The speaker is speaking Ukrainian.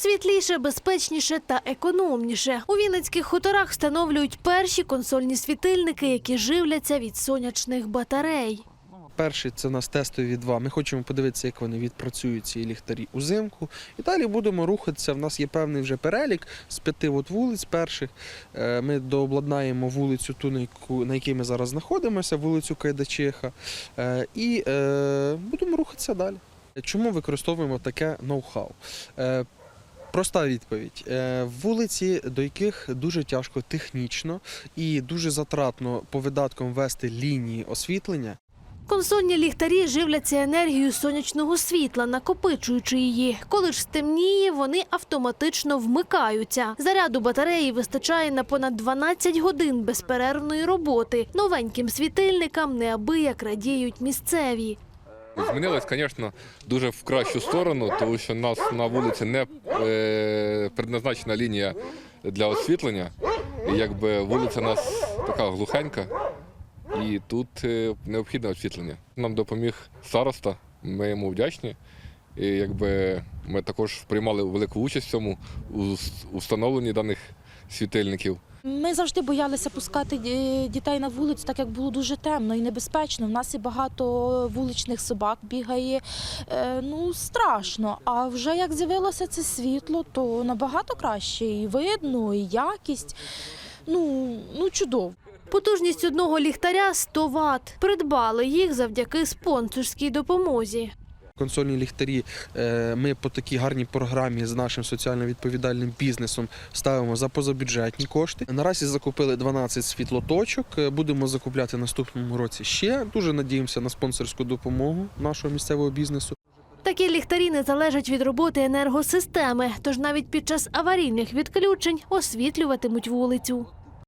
Світліше, безпечніше та економніше. У Вінницьких хуторах встановлюють перші консольні світильники, які живляться від сонячних батарей. Перший це у нас тестові два. Ми хочемо подивитися, як вони відпрацюють ці ліхтарі узимку. І далі будемо рухатися. В нас є певний вже перелік з п'яти от вулиць перших. Е, Ми дообладнаємо вулицю ту, на якій ми зараз знаходимося, вулицю Кайдачеха. Е, І е, будемо рухатися далі. Чому використовуємо таке ноу-хау? Проста відповідь. Е, Вулиці, до яких дуже тяжко технічно і дуже затратно по видаткам вести лінії освітлення, Консольні ліхтарі живляться енергією сонячного світла, накопичуючи її. Коли ж стемніє, вони автоматично вмикаються. Заряду батареї вистачає на понад 12 годин безперервної роботи. Новеньким світильникам неабияк радіють місцеві. Змінилось, звісно, дуже в кращу сторону, тому що у нас на вулиці не е, предназначена лінія для освітлення. І якби вулиця у нас така глухенька, і тут е, необхідне освітлення. Нам допоміг староста, ми йому вдячні. І якби ми також приймали велику участь в цьому у встановленні даних світильників. Ми завжди боялися пускати дітей на вулицю, так як було дуже темно і небезпечно. У нас і багато вуличних собак бігає. Е, Ну, страшно. А вже як з'явилося це світло, то набагато краще. І видно, і якість. Ну, ну чудово. Потужність одного ліхтаря 100 Вт. Придбали їх завдяки спонсорській допомозі. Консольні ліхтарі е, ми по такій гарній програмі з нашим соціально відповідальним бізнесом ставимо за позабюджетні кошти. Наразі закупили 12 світлоточок. е, Будемо закупляти наступному році ще. Дуже надіємося на спонсорську допомогу нашого місцевого бізнесу. Такі ліхтарі не залежать від роботи енергосистеми, тож навіть під час аварійних відключень освітлюватимуть вулицю.